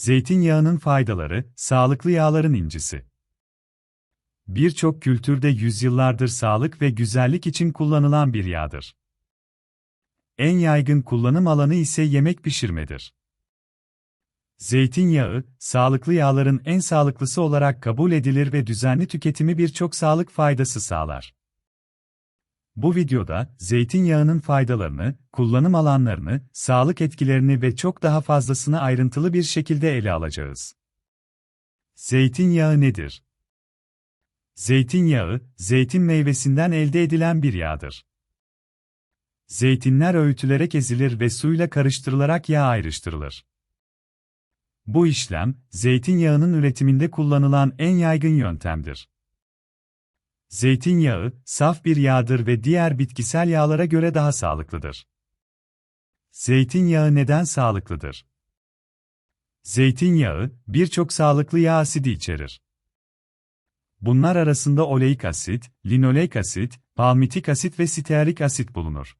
Zeytinyağının faydaları, sağlıklı yağların incisi. Birçok kültürde yüzyıllardır sağlık ve güzellik için kullanılan bir yağdır. En yaygın kullanım alanı ise yemek pişirmedir. Zeytinyağı, sağlıklı yağların en sağlıklısı olarak kabul edilir ve düzenli tüketimi birçok sağlık faydası sağlar. Bu videoda zeytinyağının faydalarını, kullanım alanlarını, sağlık etkilerini ve çok daha fazlasını ayrıntılı bir şekilde ele alacağız. Zeytinyağı nedir? Zeytinyağı, zeytin meyvesinden elde edilen bir yağdır. Zeytinler öğütülerek ezilir ve suyla karıştırılarak yağ ayrıştırılır. Bu işlem, zeytinyağının üretiminde kullanılan en yaygın yöntemdir. Zeytinyağı, saf bir yağdır ve diğer bitkisel yağlara göre daha sağlıklıdır. Zeytinyağı neden sağlıklıdır? Zeytinyağı, birçok sağlıklı yağ asidi içerir. Bunlar arasında oleik asit, linoleik asit, palmitik asit ve stearik asit bulunur.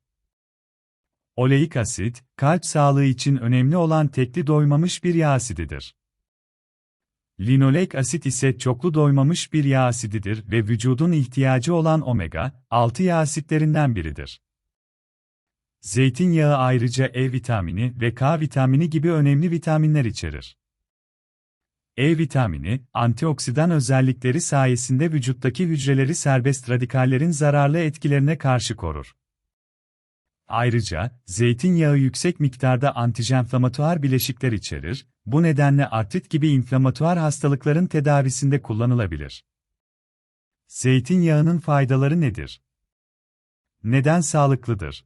Oleik asit, kalp sağlığı için önemli olan tekli doymamış bir yağ asididir. Linoleik asit ise çoklu doymamış bir yağ asididir ve vücudun ihtiyacı olan omega-6 yağ asitlerinden biridir. Zeytinyağı ayrıca E vitamini ve K vitamini gibi önemli vitaminler içerir. E vitamini, antioksidan özellikleri sayesinde vücuttaki hücreleri serbest radikallerin zararlı etkilerine karşı korur. Ayrıca, zeytinyağı yüksek miktarda antijenflamatuar bileşikler içerir, bu nedenle artrit gibi inflamatuar hastalıkların tedavisinde kullanılabilir. Zeytinyağının faydaları nedir? Neden sağlıklıdır?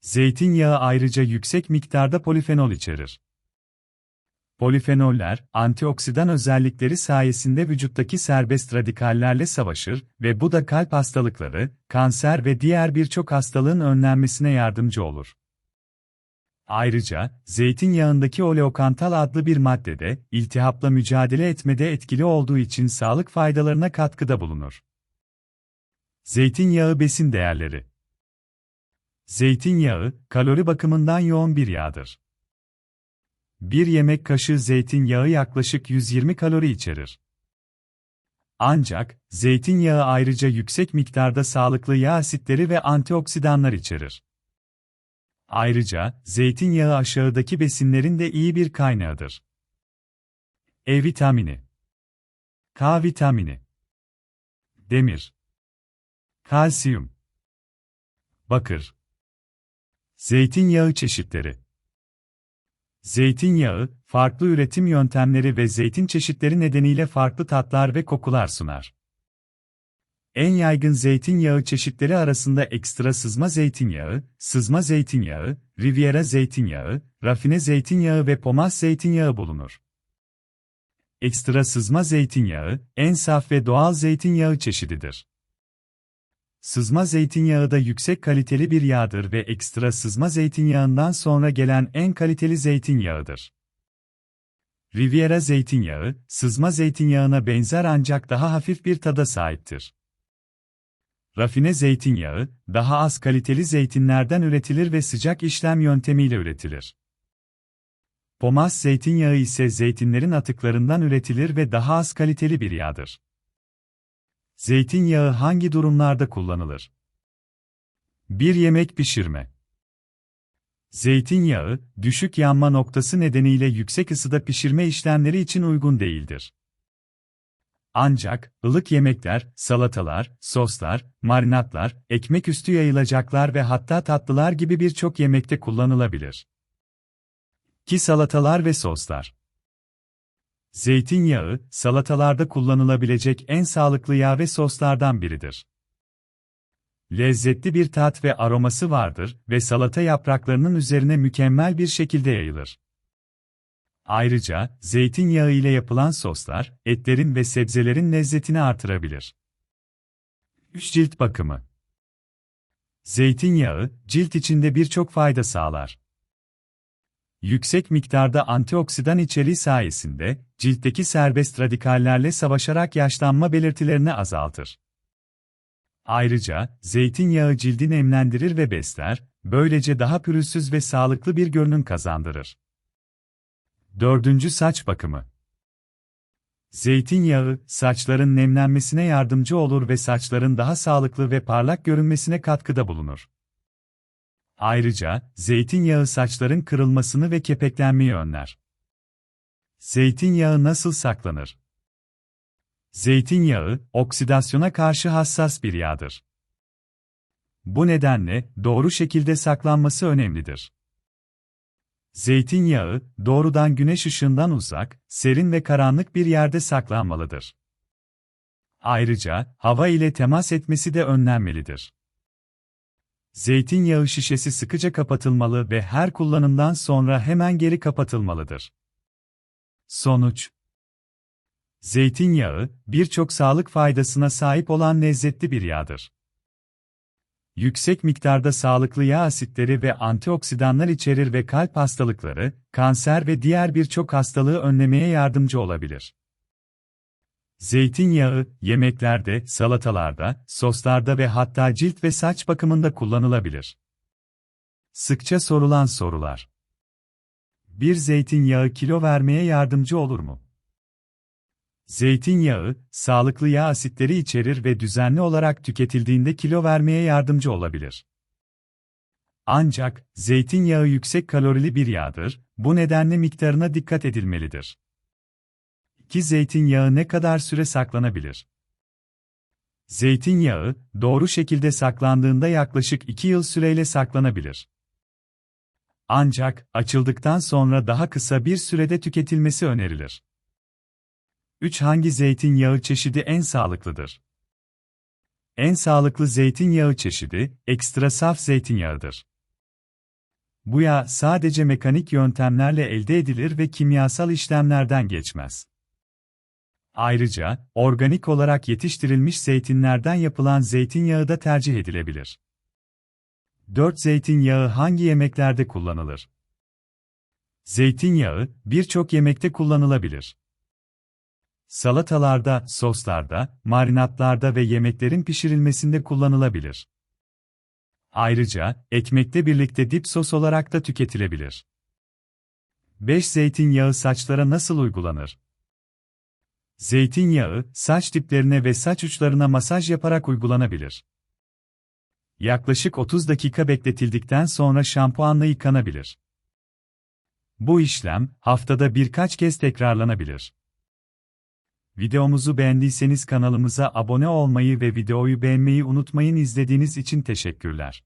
Zeytinyağı ayrıca yüksek miktarda polifenol içerir. Polifenoller, antioksidan özellikleri sayesinde vücuttaki serbest radikallerle savaşır ve bu da kalp hastalıkları, kanser ve diğer birçok hastalığın önlenmesine yardımcı olur. Ayrıca, zeytinyağındaki oleokantal adlı bir maddede, iltihapla mücadele etmede etkili olduğu için sağlık faydalarına katkıda bulunur. Zeytinyağı besin değerleri Zeytinyağı, kalori bakımından yoğun bir yağdır. Bir yemek kaşığı zeytinyağı yaklaşık 120 kalori içerir. Ancak, zeytinyağı ayrıca yüksek miktarda sağlıklı yağ asitleri ve antioksidanlar içerir. Ayrıca, zeytinyağı aşağıdaki besinlerin de iyi bir kaynağıdır. E vitamini, K vitamini, demir, kalsiyum, bakır, zeytinyağı çeşitleri. Zeytinyağı, farklı üretim yöntemleri ve zeytin çeşitleri nedeniyle farklı tatlar ve kokular sunar. En yaygın zeytinyağı çeşitleri arasında ekstra sızma zeytinyağı, sızma zeytinyağı, Riviera zeytinyağı, rafine zeytinyağı ve pomas zeytinyağı bulunur. Ekstra sızma zeytinyağı, en saf ve doğal zeytinyağı çeşididir. Sızma zeytinyağı da yüksek kaliteli bir yağdır ve ekstra sızma zeytinyağından sonra gelen en kaliteli zeytinyağıdır. Riviera zeytinyağı, sızma zeytinyağına benzer ancak daha hafif bir tada sahiptir. Rafine zeytinyağı, daha az kaliteli zeytinlerden üretilir ve sıcak işlem yöntemiyle üretilir. Pomas zeytinyağı ise zeytinlerin atıklarından üretilir ve daha az kaliteli bir yağdır. Zeytinyağı hangi durumlarda kullanılır? Bir yemek pişirme. Zeytinyağı, düşük yanma noktası nedeniyle yüksek ısıda pişirme işlemleri için uygun değildir. Ancak, ılık yemekler, salatalar, soslar, marinatlar, ekmek üstü yayılacaklar ve hatta tatlılar gibi birçok yemekte kullanılabilir. Ki salatalar ve soslar. Zeytinyağı, salatalarda kullanılabilecek en sağlıklı yağ ve soslardan biridir. Lezzetli bir tat ve aroması vardır ve salata yapraklarının üzerine mükemmel bir şekilde yayılır. Ayrıca, zeytinyağı ile yapılan soslar, etlerin ve sebzelerin lezzetini artırabilir. 3 cilt bakımı Zeytinyağı, cilt içinde birçok fayda sağlar. Yüksek miktarda antioksidan içeriği sayesinde, ciltteki serbest radikallerle savaşarak yaşlanma belirtilerini azaltır. Ayrıca, zeytinyağı cildi nemlendirir ve besler, böylece daha pürüzsüz ve sağlıklı bir görünüm kazandırır. Dördüncü saç bakımı. Zeytinyağı, saçların nemlenmesine yardımcı olur ve saçların daha sağlıklı ve parlak görünmesine katkıda bulunur. Ayrıca, zeytinyağı saçların kırılmasını ve kepeklenmeyi önler. Zeytinyağı nasıl saklanır? Zeytinyağı, oksidasyona karşı hassas bir yağdır. Bu nedenle, doğru şekilde saklanması önemlidir. Zeytinyağı, doğrudan güneş ışığından uzak, serin ve karanlık bir yerde saklanmalıdır. Ayrıca, hava ile temas etmesi de önlenmelidir. Zeytinyağı şişesi sıkıca kapatılmalı ve her kullanımdan sonra hemen geri kapatılmalıdır. Sonuç Zeytinyağı, birçok sağlık faydasına sahip olan lezzetli bir yağdır. Yüksek miktarda sağlıklı yağ asitleri ve antioksidanlar içerir ve kalp hastalıkları, kanser ve diğer birçok hastalığı önlemeye yardımcı olabilir. Zeytinyağı, yemeklerde, salatalarda, soslarda ve hatta cilt ve saç bakımında kullanılabilir. Sıkça sorulan sorular. Bir zeytinyağı kilo vermeye yardımcı olur mu? Zeytinyağı, sağlıklı yağ asitleri içerir ve düzenli olarak tüketildiğinde kilo vermeye yardımcı olabilir. Ancak, zeytinyağı yüksek kalorili bir yağdır, bu nedenle miktarına dikkat edilmelidir. 2 zeytinyağı ne kadar süre saklanabilir? Zeytinyağı, doğru şekilde saklandığında yaklaşık 2 yıl süreyle saklanabilir. Ancak, açıldıktan sonra daha kısa bir sürede tüketilmesi önerilir. 3. Hangi zeytinyağı çeşidi en sağlıklıdır? En sağlıklı zeytinyağı çeşidi, ekstra saf zeytinyağıdır. Bu yağ sadece mekanik yöntemlerle elde edilir ve kimyasal işlemlerden geçmez. Ayrıca, organik olarak yetiştirilmiş zeytinlerden yapılan zeytinyağı da tercih edilebilir. 4. Zeytinyağı hangi yemeklerde kullanılır? Zeytinyağı, birçok yemekte kullanılabilir. Salatalarda, soslarda, marinatlarda ve yemeklerin pişirilmesinde kullanılabilir. Ayrıca, ekmekle birlikte dip sos olarak da tüketilebilir. 5. Zeytinyağı saçlara nasıl uygulanır? Zeytinyağı, saç diplerine ve saç uçlarına masaj yaparak uygulanabilir. Yaklaşık 30 dakika bekletildikten sonra şampuanla yıkanabilir. Bu işlem, haftada birkaç kez tekrarlanabilir. Videomuzu beğendiyseniz kanalımıza abone olmayı ve videoyu beğenmeyi unutmayın izlediğiniz için teşekkürler.